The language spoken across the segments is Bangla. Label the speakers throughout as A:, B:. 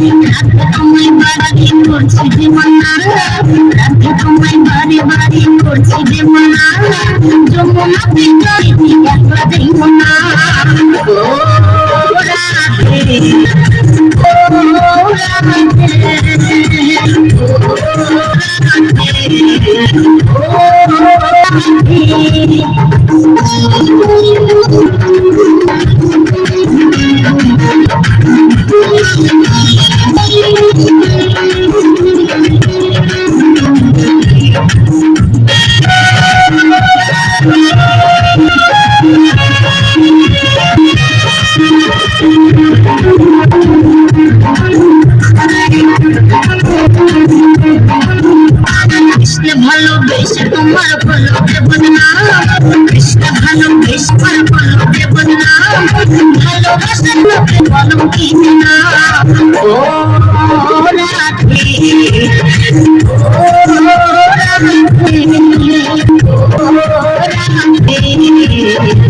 A: রাতে তোমায় বাড়ি করছি যেমন রাতে তোমায় বাড়ি বাড়ি করছি যেমন যমুনা বিজয় একলা যাইব না Thank you. কৃষ্ণ ভালোবেসে তোমার ভালো দেবনাম কৃষ্ণ ভালোবেসে তোমার ভালো দেবনাম ভালোবাসার লোকে বলো কি না ও রাধে ও রাধে ও রাধে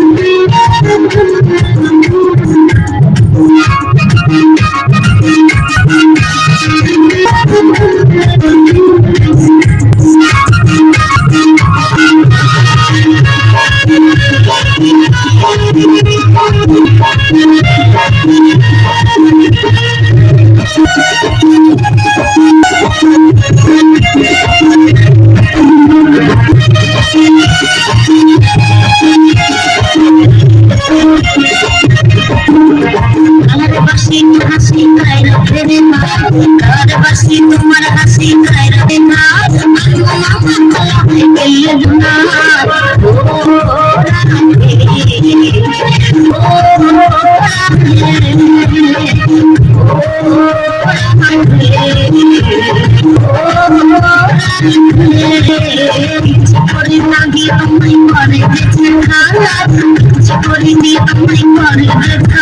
A: রাইরবে মা কার বাসি তোমার হাসি রাইরবে মা করি না দিয়ে আমায় মরে গেছে খালা করি দিয়ে আমায় মরে গেছে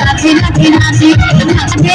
A: राधे राधे राधे राधे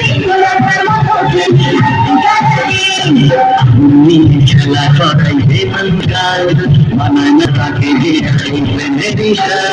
A: Yeah.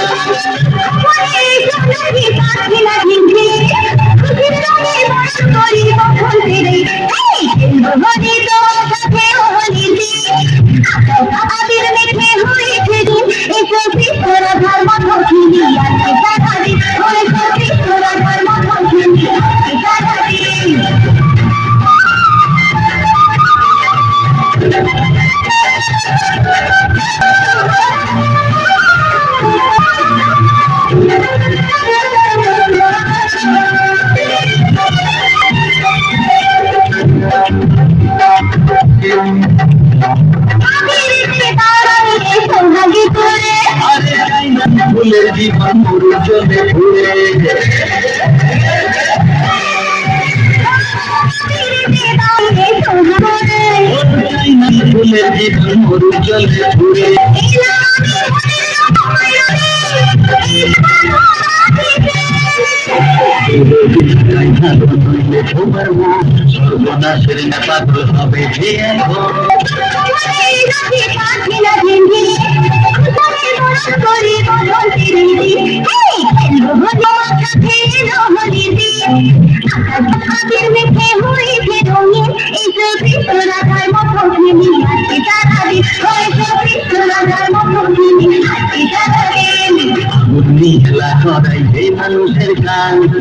A: জীবন গুরুজনে ঘুরে ফুলের জীবন গুরুজনে ঘুরে সর্বনাশের পাত্র হবে যে এখন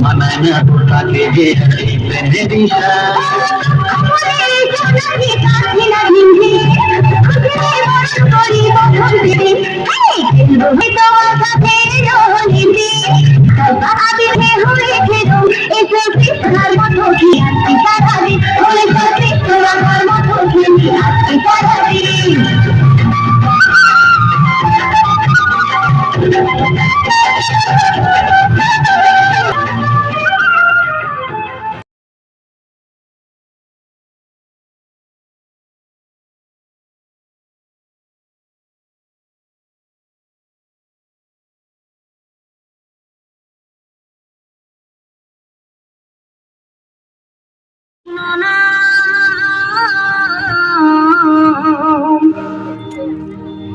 A: বানায় না তোর কাছে যে দিশা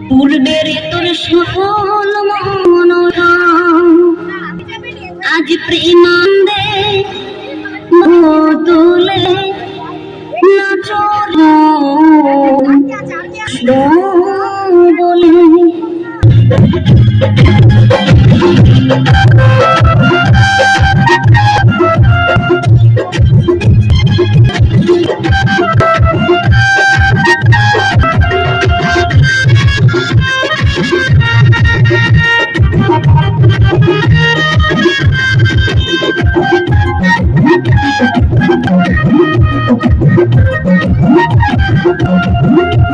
A: পূর্বের তোর সকল মনোরাম আজ প্রেমান্দে তুলে বলে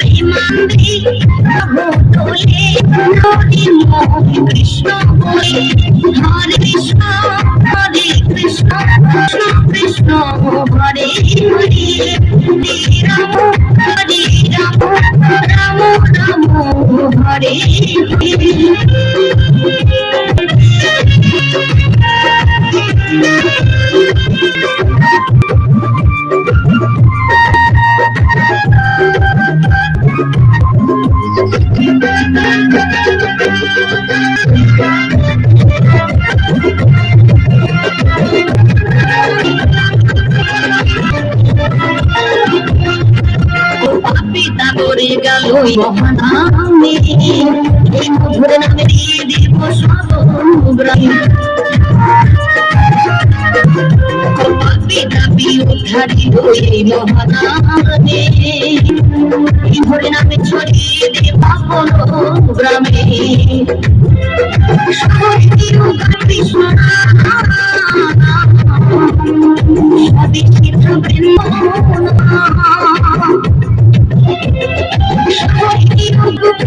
A: প্রেমান্তে প্রভু তোলে নদী মোহন কৃষ্ণ বলে হরে কৃষ্ণ হরে কৃষ্ণ কৃষ্ণ কৃষ্ণ হরে হরে রাম হরে রাম রাম রাম হরে হরে ওই মহানামে মধুর নামে দিয়ে দেব সব অনুগ্রহ দাবি উদ্ধারিত এই ছড়িয়ে দেব গ্রামে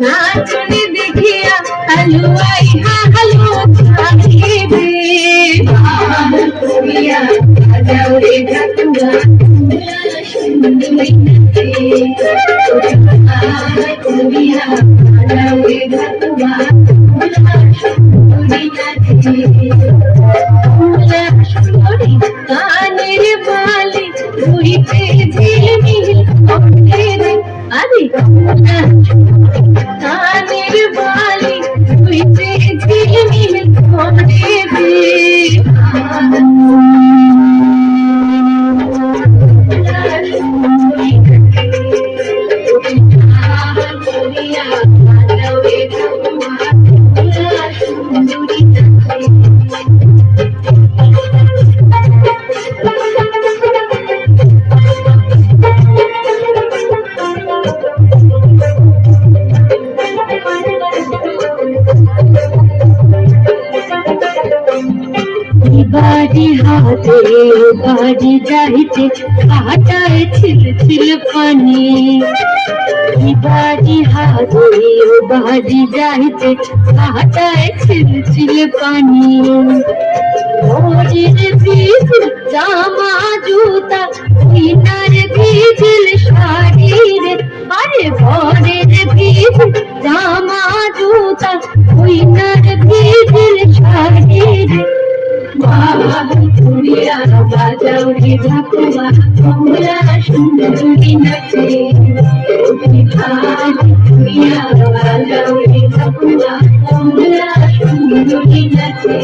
A: নাচনে দেখিয়া হালুয়াই হালু থাকিবে যাওরে ঠাকুরা সুন্দর যাওরে ঠাকুরা বাড়ি হাতে বাড়ি যাইতে খাটায় ছিল ছিল পানি বাড়ি বাড়ি হাজরি ও বাড়ি যাইতে হাটায় ছিল পানি ভোজের বীজ জামা জুতা কিনার ভিজিল শাড়ির আরে ঘরের বীজ জামা জুতা কিনার ভিজিল শাড়ির বাজাউরি ঠাকুমা তোমরা সুন্দরী নাচে বাজাউরি ঠাকুমা তোমরা সুন্দরী নাচে